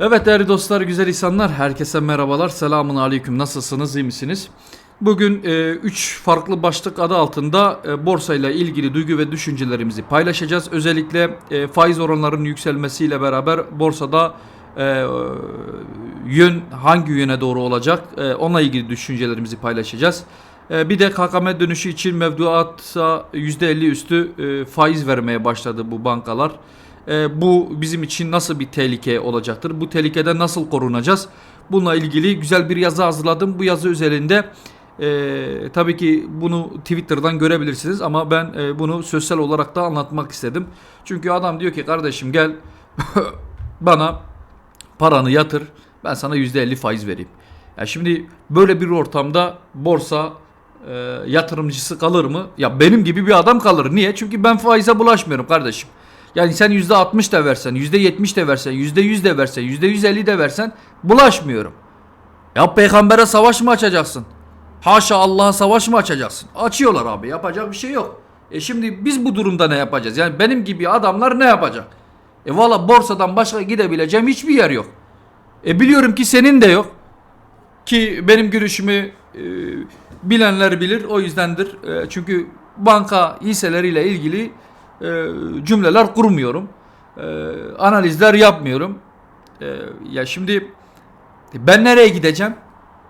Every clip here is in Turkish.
Evet değerli dostlar, güzel insanlar, herkese merhabalar. Selamun aleyküm. Nasılsınız, iyi misiniz? Bugün 3 farklı başlık adı altında e, borsayla ilgili duygu ve düşüncelerimizi paylaşacağız. Özellikle e, faiz oranlarının yükselmesiyle beraber borsada e, yön hangi yöne doğru olacak e, onunla ilgili düşüncelerimizi paylaşacağız. E, bir de KKM dönüşü için mevduata %50 üstü e, faiz vermeye başladı bu bankalar. E, bu bizim için nasıl bir tehlike olacaktır? Bu tehlikeden nasıl korunacağız? Bununla ilgili güzel bir yazı hazırladım. Bu yazı üzerinde e, tabii ki bunu Twitter'dan görebilirsiniz ama ben e, bunu sosyal olarak da anlatmak istedim. Çünkü adam diyor ki kardeşim gel bana paranı yatır ben sana %50 faiz vereyim. Ya şimdi böyle bir ortamda borsa e, yatırımcısı kalır mı? Ya benim gibi bir adam kalır. Niye? Çünkü ben faize bulaşmıyorum kardeşim. Yani sen %60 da versen, %70 de versen, %100 de versen, %150 de versen bulaşmıyorum. Ya peygambere savaş mı açacaksın? Haşa Allah'a savaş mı açacaksın? Açıyorlar abi yapacak bir şey yok. E şimdi biz bu durumda ne yapacağız? Yani benim gibi adamlar ne yapacak? E valla borsadan başka gidebileceğim hiçbir yer yok. E biliyorum ki senin de yok. Ki benim görüşümü e, bilenler bilir o yüzdendir. E, çünkü banka hisseleriyle ilgili e, cümleler kurmuyorum. E, analizler yapmıyorum. E, ya şimdi ben nereye gideceğim?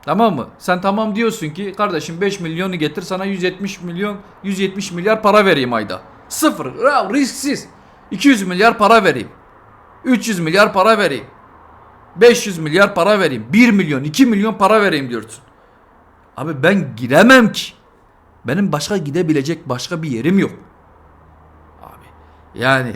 Tamam mı? Sen tamam diyorsun ki kardeşim 5 milyonu getir sana 170 milyon 170 milyar para vereyim ayda. Sıfır. Risksiz. 200 milyar para vereyim. 300 milyar para vereyim. 500 milyar para vereyim. 1 milyon 2 milyon para vereyim diyorsun. Abi ben giremem ki. Benim başka gidebilecek başka bir yerim yok. Yani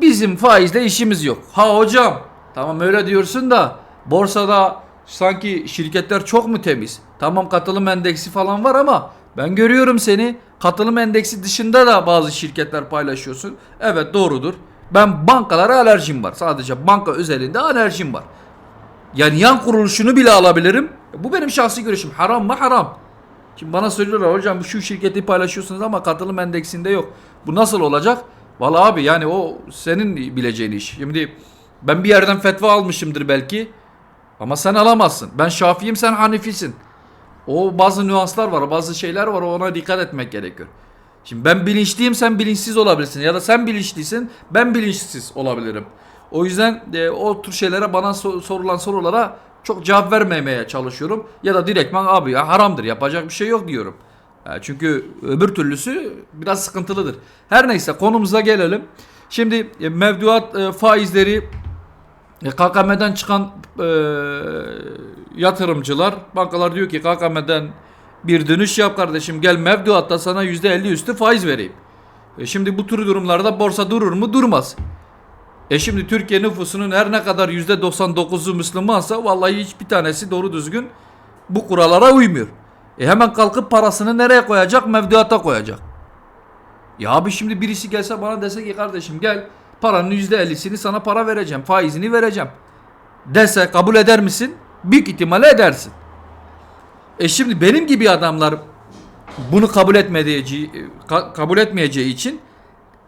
bizim faizle işimiz yok. Ha hocam tamam öyle diyorsun da borsada sanki şirketler çok mu temiz? Tamam katılım endeksi falan var ama ben görüyorum seni katılım endeksi dışında da bazı şirketler paylaşıyorsun. Evet doğrudur. Ben bankalara alerjim var. Sadece banka özelinde alerjim var. Yani yan kuruluşunu bile alabilirim. Bu benim şahsi görüşüm. Haram mı? Haram. Şimdi bana söylüyorlar hocam şu şirketi paylaşıyorsunuz ama katılım endeksinde yok. Bu nasıl olacak? Vallahi abi yani o senin bileceğin iş. Şimdi ben bir yerden fetva almışımdır belki. Ama sen alamazsın. Ben Şafi'yim sen Hanifisin. O bazı nüanslar var, bazı şeyler var ona dikkat etmek gerekiyor. Şimdi ben bilinçliyim sen bilinçsiz olabilirsin ya da sen bilinçlisin ben bilinçsiz olabilirim. O yüzden e, o tür şeylere bana so- sorulan sorulara çok cevap vermemeye çalışıyorum. Ya da direktman abi ya haramdır yapacak bir şey yok diyorum. Çünkü öbür türlüsü biraz sıkıntılıdır. Her neyse konumuza gelelim. Şimdi e, mevduat e, faizleri e, KKM'den çıkan yatırımcılar bankalar diyor ki KKM'den bir dönüş yap kardeşim gel mevduatta sana %50 üstü faiz vereyim. Şimdi bu tür durumlarda borsa durur mu? Durmaz. E şimdi Türkiye nüfusunun her ne kadar %99'u Müslümansa vallahi hiçbir tanesi doğru düzgün bu kurallara uymuyor. E hemen kalkıp parasını nereye koyacak? Mevduata koyacak. Ya abi şimdi birisi gelse bana dese ki kardeşim gel paranın %50'sini sana para vereceğim. Faizini vereceğim. Dese kabul eder misin? Büyük ihtimalle edersin. E şimdi benim gibi adamlar bunu kabul etmeyeceği, ka- kabul etmeyeceği için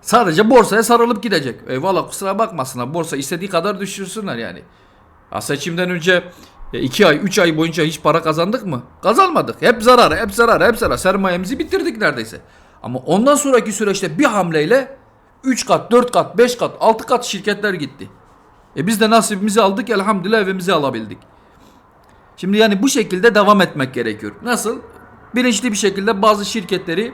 sadece borsaya sarılıp gidecek. Eyvallah kusura bakmasınlar. Borsa istediği kadar düşürsünler yani. Ha seçimden önce 2 ay 3 ay boyunca hiç para kazandık mı? Kazanmadık. Hep zarar, hep zarar, hep zarar. Sermayemizi bitirdik neredeyse. Ama ondan sonraki süreçte bir hamleyle 3 kat, 4 kat, 5 kat, 6 kat şirketler gitti. E biz de nasibimizi aldık elhamdülillah evimizi alabildik. Şimdi yani bu şekilde devam etmek gerekiyor. Nasıl? Bilinçli bir şekilde bazı şirketleri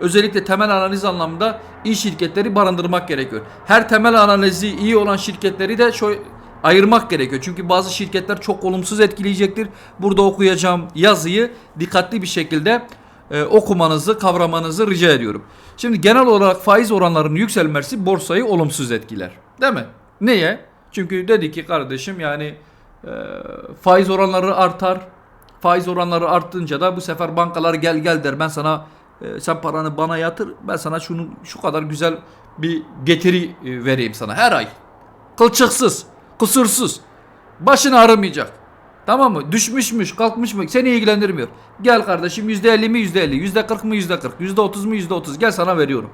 özellikle temel analiz anlamında iyi şirketleri barındırmak gerekiyor. Her temel analizi iyi olan şirketleri de şöyle ayırmak gerekiyor. Çünkü bazı şirketler çok olumsuz etkileyecektir. Burada okuyacağım yazıyı dikkatli bir şekilde e, okumanızı, kavramanızı rica ediyorum. Şimdi genel olarak faiz oranlarının yükselmesi borsayı olumsuz etkiler. Değil mi? Niye? Çünkü dedi ki kardeşim yani e, faiz oranları artar. Faiz oranları arttınca da bu sefer bankalar gel gel der. Ben sana e, sen paranı bana yatır. Ben sana şunu şu kadar güzel bir getiri e, vereyim sana her ay. Kılçıksız, kusursuz. Başın ağrımayacak. Tamam mı? Düşmüşmüş, kalkmış mı? Seni ilgilendirmiyor. Gel kardeşim %50 mi %50, %40 mı %40, %30 mu %30 gel sana veriyorum.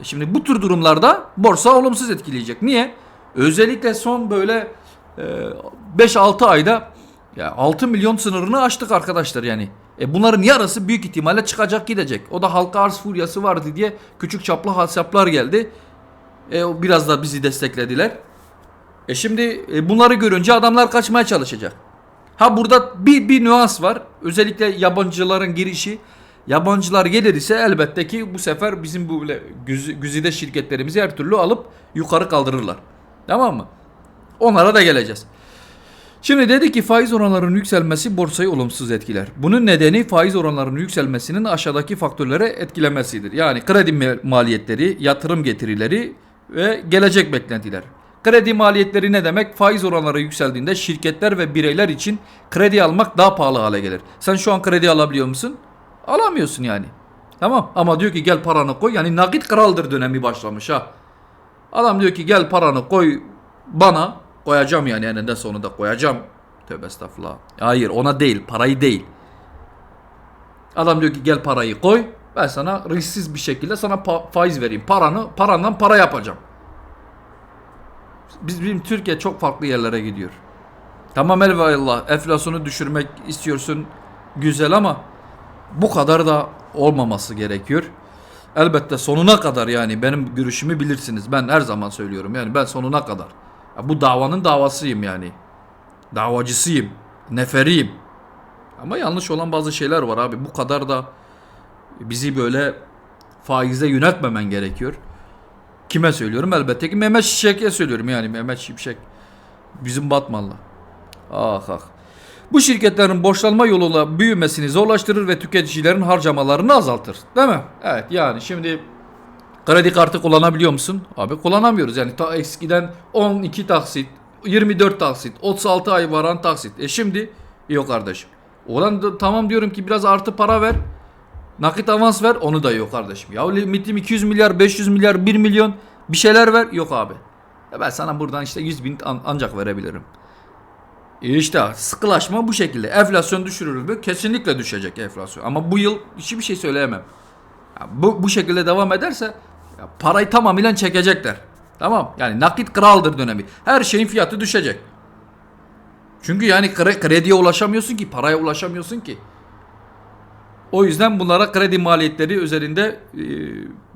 E Şimdi bu tür durumlarda borsa olumsuz etkileyecek. Niye? Özellikle son böyle e, 5-6 ayda ya 6 milyon sınırını aştık arkadaşlar yani. E bunların yarısı büyük ihtimalle çıkacak gidecek. O da halka arz furyası vardı diye küçük çaplı hesaplar geldi. E, biraz da bizi desteklediler. E şimdi e, bunları görünce adamlar kaçmaya çalışacak. Ha burada bir, bir nüans var. Özellikle yabancıların girişi. Yabancılar gelir ise elbette ki bu sefer bizim bu böyle güz- güzide şirketlerimizi her türlü alıp yukarı kaldırırlar. Tamam mı? Onlara da geleceğiz. Şimdi dedi ki faiz oranlarının yükselmesi borsayı olumsuz etkiler. Bunun nedeni faiz oranlarının yükselmesinin aşağıdaki faktörlere etkilemesidir. Yani kredi ma- maliyetleri, yatırım getirileri ve gelecek beklentiler. Kredi maliyetleri ne demek? Faiz oranları yükseldiğinde şirketler ve bireyler için kredi almak daha pahalı hale gelir. Sen şu an kredi alabiliyor musun? Alamıyorsun yani. Tamam ama diyor ki gel paranı koy. Yani nakit kraldır dönemi başlamış ha. Adam diyor ki gel paranı koy bana koyacağım yani eninde sonunda koyacağım. Tövbe estağfurullah. Hayır ona değil parayı değil. Adam diyor ki gel parayı koy. Ben sana risksiz bir şekilde sana faiz vereyim. Paranı parandan para yapacağım. Biz bizim Türkiye çok farklı yerlere gidiyor. Tamam eyvallah enflasyonu düşürmek istiyorsun güzel ama bu kadar da olmaması gerekiyor. Elbette sonuna kadar yani benim görüşümü bilirsiniz. Ben her zaman söylüyorum yani ben sonuna kadar. Ya bu davanın davasıyım yani. Davacısıyım. Neferiyim. Ama yanlış olan bazı şeyler var abi. Bu kadar da bizi böyle faize yöneltmemen gerekiyor. Kime söylüyorum? Elbette ki Mehmet Şimşek'e söylüyorum yani Mehmet Şimşek. Bizim Batmanlı. Ah ah. Bu şirketlerin borçlanma yoluyla büyümesini zorlaştırır ve tüketicilerin harcamalarını azaltır. Değil mi? Evet yani şimdi kredi kartı kullanabiliyor musun? Abi kullanamıyoruz. Yani ta eskiden 12 taksit, 24 taksit, 36 ay varan taksit. E şimdi yok kardeşim. Ulan tamam diyorum ki biraz artı para ver. Nakit avans ver onu da yok kardeşim. Ya limitim 200 milyar, 500 milyar, 1 milyon bir şeyler ver. Yok abi. Ya ben sana buradan işte 100 bin an- ancak verebilirim. E İşte sıkılaşma bu şekilde. Enflasyon düşürür mü? Kesinlikle düşecek enflasyon. Ama bu yıl hiçbir şey söyleyemem. Ya bu, bu şekilde devam ederse ya parayı tamamıyla çekecekler. Tamam. Yani nakit kraldır dönemi. Her şeyin fiyatı düşecek. Çünkü yani kre- krediye ulaşamıyorsun ki, paraya ulaşamıyorsun ki. O yüzden bunlara kredi maliyetleri üzerinde e,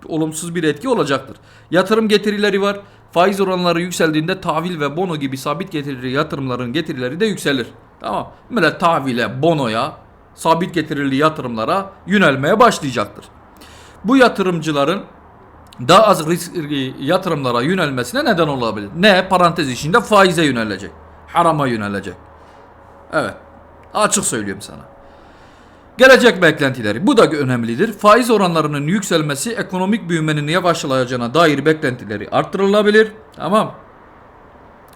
olumsuz bir etki olacaktır. Yatırım getirileri var. Faiz oranları yükseldiğinde tahvil ve bono gibi sabit getirili yatırımların getirileri de yükselir. Tamam. Millet tahvile, bonoya, sabit getirili yatırımlara yönelmeye başlayacaktır. Bu yatırımcıların daha az risk yatırımlara yönelmesine neden olabilir. Ne? Parantez içinde faize yönelecek. Harama yönelecek. Evet. Açık söylüyorum sana. Gelecek beklentileri. Bu da önemlidir. Faiz oranlarının yükselmesi ekonomik büyümenin yavaşlayacağına dair beklentileri arttırılabilir. Tamam.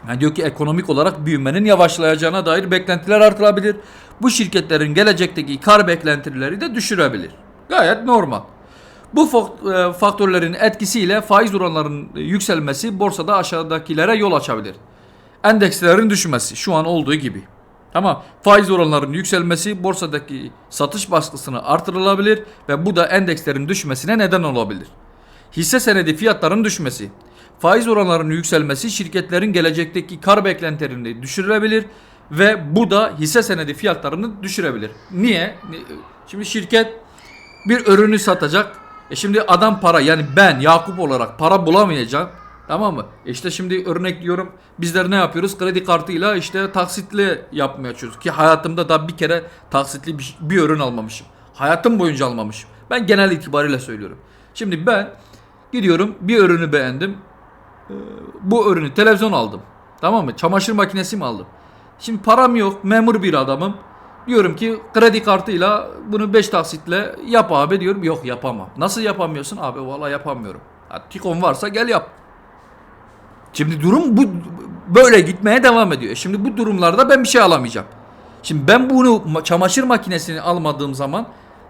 Yani diyor ki ekonomik olarak büyümenin yavaşlayacağına dair beklentiler artırılabilir. Bu şirketlerin gelecekteki kar beklentileri de düşürebilir. Gayet normal. Bu e, faktörlerin etkisiyle faiz oranlarının yükselmesi borsada aşağıdakilere yol açabilir. Endekslerin düşmesi şu an olduğu gibi. Tamam. Faiz oranlarının yükselmesi borsadaki satış baskısını artırılabilir ve bu da endekslerin düşmesine neden olabilir. Hisse senedi fiyatlarının düşmesi. Faiz oranlarının yükselmesi şirketlerin gelecekteki kar beklentilerini düşürebilir ve bu da hisse senedi fiyatlarını düşürebilir. Niye? Şimdi şirket bir ürünü satacak. E şimdi adam para yani ben Yakup olarak para bulamayacağım. Tamam mı? E işte şimdi örnek diyorum bizler ne yapıyoruz? Kredi kartıyla işte taksitli yapmaya çalışıyoruz. Ki hayatımda da bir kere taksitli bir, bir ürün almamışım. Hayatım boyunca almamışım. Ben genel itibariyle söylüyorum. Şimdi ben gidiyorum bir ürünü beğendim. Ee, Bu ürünü televizyon aldım. Tamam mı? Çamaşır makinesi mi aldım? Şimdi param yok. Memur bir adamım. Diyorum ki kredi kartıyla bunu 5 taksitle yap abi diyorum. Yok yapamam. Nasıl yapamıyorsun abi? Vallahi yapamıyorum. Ha, Tikon varsa gel yap. Şimdi durum bu böyle gitmeye devam ediyor. Şimdi bu durumlarda ben bir şey alamayacağım. Şimdi ben bunu ma- çamaşır makinesini almadığım zaman,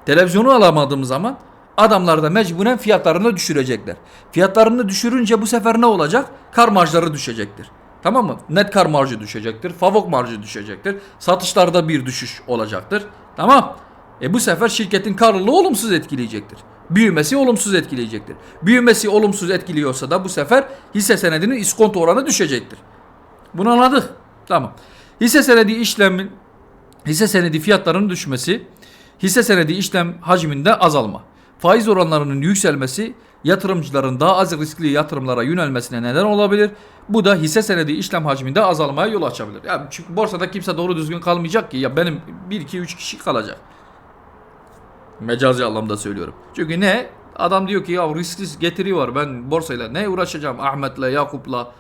televizyonu alamadığım zaman adamlar da mecburen fiyatlarını düşürecekler. Fiyatlarını düşürünce bu sefer ne olacak? Kar marjları düşecektir. Tamam mı? Net kar marjı düşecektir. Favok marjı düşecektir. Satışlarda bir düşüş olacaktır. Tamam. E bu sefer şirketin karlılığı olumsuz etkileyecektir. Büyümesi olumsuz etkileyecektir. Büyümesi olumsuz etkiliyorsa da bu sefer hisse senedinin iskonto oranı düşecektir. Bunu anladık. Tamam. Hisse senedi işlemin hisse senedi fiyatlarının düşmesi, hisse senedi işlem hacminde azalma, faiz oranlarının yükselmesi yatırımcıların daha az riskli yatırımlara yönelmesine neden olabilir. Bu da hisse senedi işlem hacminde azalmaya yol açabilir. Yani çünkü borsada kimse doğru düzgün kalmayacak ki ya benim 1 2 3 kişi kalacak. Mecazi anlamda söylüyorum. Çünkü ne? Adam diyor ki ya riskli getiri var. Ben borsayla ne uğraşacağım? Ahmet'le, Yakup'la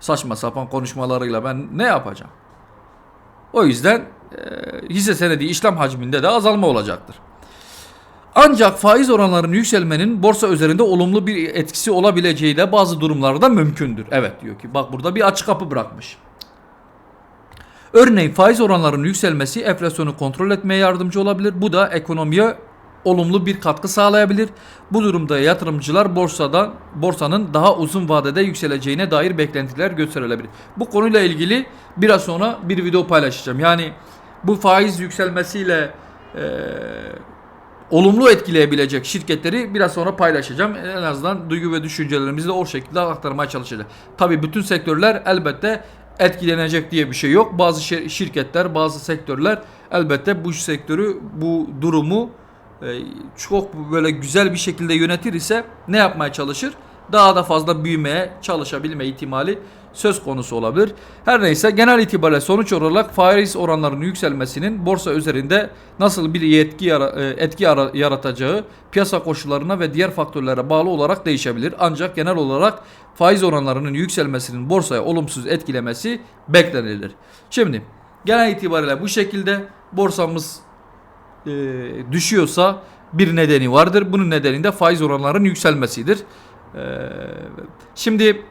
saçma sapan konuşmalarıyla ben ne yapacağım? O yüzden e, hisse senedi işlem hacminde de azalma olacaktır. Ancak faiz oranlarının yükselmenin borsa üzerinde olumlu bir etkisi olabileceği de bazı durumlarda mümkündür. Evet diyor ki bak burada bir açık kapı bırakmış. Örneğin faiz oranlarının yükselmesi enflasyonu kontrol etmeye yardımcı olabilir. Bu da ekonomiye olumlu bir katkı sağlayabilir. Bu durumda yatırımcılar borsadan borsanın daha uzun vadede yükseleceğine dair beklentiler gösterilebilir. Bu konuyla ilgili biraz sonra bir video paylaşacağım. Yani bu faiz yükselmesiyle eee olumlu etkileyebilecek şirketleri biraz sonra paylaşacağım. En azından duygu ve düşüncelerimizi de o şekilde aktarmaya çalışacağız. Tabii bütün sektörler elbette etkilenecek diye bir şey yok. Bazı şir- şirketler, bazı sektörler elbette bu sektörü, bu durumu e, çok böyle güzel bir şekilde yönetir ise ne yapmaya çalışır? Daha da fazla büyümeye çalışabilme ihtimali söz konusu olabilir. Her neyse genel itibariyle sonuç olarak faiz oranlarının yükselmesinin borsa üzerinde nasıl bir yetki e, etki yara- yaratacağı piyasa koşullarına ve diğer faktörlere bağlı olarak değişebilir. Ancak genel olarak faiz oranlarının yükselmesinin borsaya olumsuz etkilemesi beklenilir. Şimdi genel itibariyle bu şekilde borsamız e, düşüyorsa bir nedeni vardır. Bunun nedeni de faiz oranlarının yükselmesidir. E, şimdi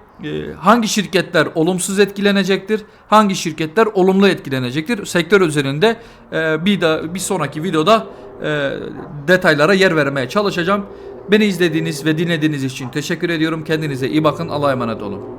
hangi şirketler olumsuz etkilenecektir? Hangi şirketler olumlu etkilenecektir? Sektör üzerinde e, bir da bir sonraki videoda e, detaylara yer vermeye çalışacağım. Beni izlediğiniz ve dinlediğiniz için teşekkür ediyorum. Kendinize iyi bakın. Allah'a emanet olun.